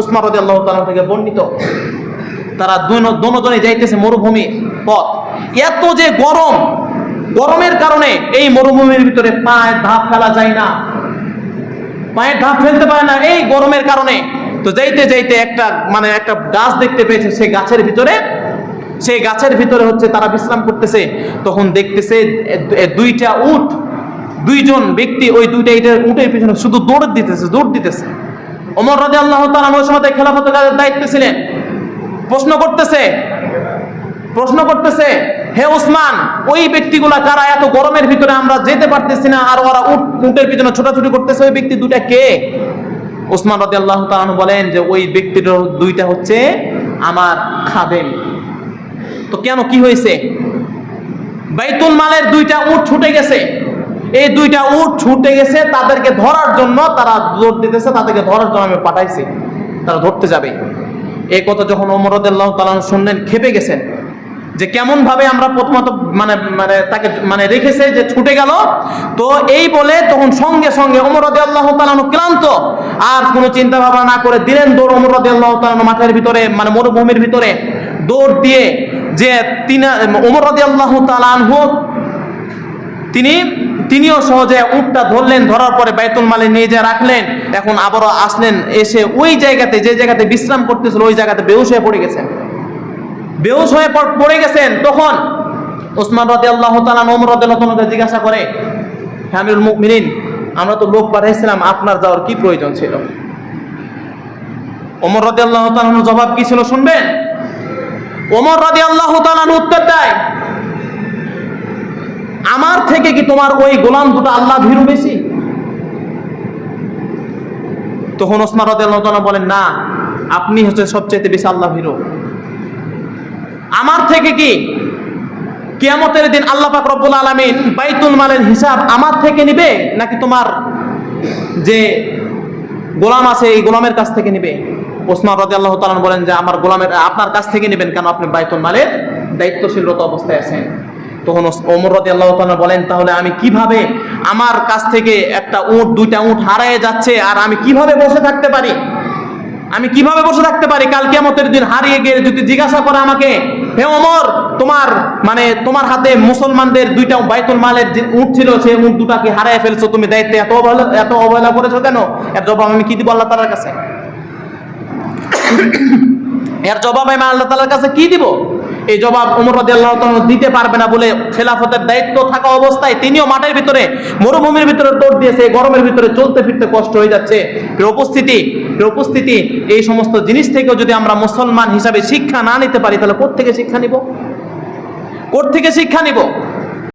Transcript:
উসমান রদি আল্লাহ তাআলা থেকে বর্ণিত। তারা দুজনে যাইতেছে মরুভূমি পথ। এত যে গরম, গরমের কারণে এই মরুভূমির ভিতরে পায়ে ধাপ ফেলা যায় না। পায়ে ধাপ ফেলতে পারে না, এই গরমের কারণে। তো যাইতে যাইতে একটা মানে একটা গাছ দেখতে পেয়েছে সেই গাছের ভিতরে। সেই গাছের ভিতরে হচ্ছে তারা বিশ্রাম করতেছে। তখন দেখতেছে দুইটা উট, দুইজন ব্যক্তি ওই দুইটা ইটের উটের পিছনে শুধু দৌড় দিতেছে দৌড় দিতেছে। ওমর রাজি আল্লাহ তালা ওই সময় খেলাফত কাজের দায়িত্বে ছিলেন। প্রশ্ন করতেছে প্রশ্ন করতেছে, হে ওসমান, ওই ব্যক্তিগুলা কারা? এত গরমের ভিতরে আমরা যেতে পারতেছি না, আর ওরা উট, উটের পিছনে ছোটাছুটি করতেছে, ওই ব্যক্তি দুটা কে? ওসমান রাজি আল্লাহ তালু বলেন যে, ওই ব্যক্তির দুইটা হচ্ছে আমার খাদেম। তো কেন কি হয়েছে? বাইতুল মালের দুইটা উট ছুটে গেছে। এই দুইটা উট ছুটে গেছে, তাদেরকে ধরার জন্য তারা জোর দিতেছে, তাদেরকে ধরার জন্য আমি পাঠাইছি। তারা ধরতে যাবে। এই কথা যখন ওমরদুল্লাহ তালান শুনলেন, খেপে গেছেন যে কেমন ভাবে আমরা প্রথমত মানে মানে তাকে মানে রেখেছে যে ছুটে গেল। তো এই বলে তখন সঙ্গে সঙ্গে ওমর রদি আল্লাহ তালানো ক্লান্ত। আর কোনো চিন্তা ভাবনা না করে দিলেন দৌড় ওমর রদি আল্লাহ তালানো মাঠের ভিতরে মানে মরুভূমির ভিতরে দৌড় দিয়ে যে তিনা ওমর রদি আল্লাহ তালানহু তিনি, তিনিও সহজে উটটা ধরলেন, ধরার পরে বাইতুল মালে নিয়ে যা রাখলেন। এখন আবারও আসলেন, এসে ওই জায়গাতে, যে জায়গাতে বিশ্রাম করতেছিল, ওই জায়গাতে বেহুশ হয়ে পড়ে গেছেন। বেহুশ হয়ে পড়- গেছেন, তখন ওসমান রাদি আল্লাহ তালা ওমর জিজ্ঞাসা করে হামিরুল মুমিনিন, আমরা তো লোক পাঠাইছিলাম, আপনার যাওয়ার কি প্রয়োজন ছিল? ওমর রাদি আল্লাহ জবাব কি ছিল শুনবেন? ওমর রাদি আল্লাহ উত্তর দেয় আমার থেকে কি তোমার ওই গোলাম দুটো আল্লাহ ভীরু বেশি? তখন ওসমান তাআলা বলেন, না, আপনি হচ্ছে সবচেয়ে বেশি আল্লাহ ভীরু আমার থেকে কি? কিয়ামতের দিন আল্লাহ পাক রব্বুল আলামিন বাইতুল মালের হিসাব আমার থেকে নিবে, নাকি তোমার যে গোলাম আছে এই গোলামের কাছ থেকে নিবে? ওসমান আল্লাহ তাআলা বলেন যে, আমার গোলামের, আপনার কাছ থেকে নেবেন কেন আপনি বাইতুল মালের দায়িত্বশীলরত অবস্থায় আছেন? তখন ওমর রাদিয়াল্লাহু তাআলা বলেন, তাহলে আমি কীভাবে আমার কাছ থেকে একটা উট, দুইটা উট হারিয়ে যাচ্ছে আর আমি কীভাবে বসে থাকতে পারি? আমি কীভাবে বসে থাকতে পারি? কাল কিয়ামতের দিন হারিয়ে গিয়ে যদি জিজ্ঞাসা করে আমাকে, হে অমর তোমার মানে তোমার হাতে মুসলমানদের দুইটা বাইতুল মালের যে উট ছিল, সেই উট দুটা কি হারিয়ে ফেলছো, তুমি দায়িত্বে এত অবহেলা এত অবহেলা করেছ কেন? এর জবাব আমি কি দিব আল্লাহ তালার কাছে? এর জবাব আমি আল্লাহ তালার কাছে কি দিব? এই জবাব ওমর রাদিয়াল্লাহু তাআলা দিতে পারবে না বলে খেলাফতের দায়িত্ব থাকা অবস্থায় তিনিও মাঠের ভিতরে, মরুভূমির ভিতরে দৌড় দিয়েছে গরমের ভিতরে চলতে ফিরতে কষ্ট হয়ে যাচ্ছে। উপস্থিতি উপস্থিতি, এই সমস্ত জিনিস থেকেও যদি আমরা মুসলমান হিসাবে শিক্ষা না নিতে পারি, তাহলে কোত্থেকে শিক্ষা নিব? কোত্থেকে শিক্ষা নিব?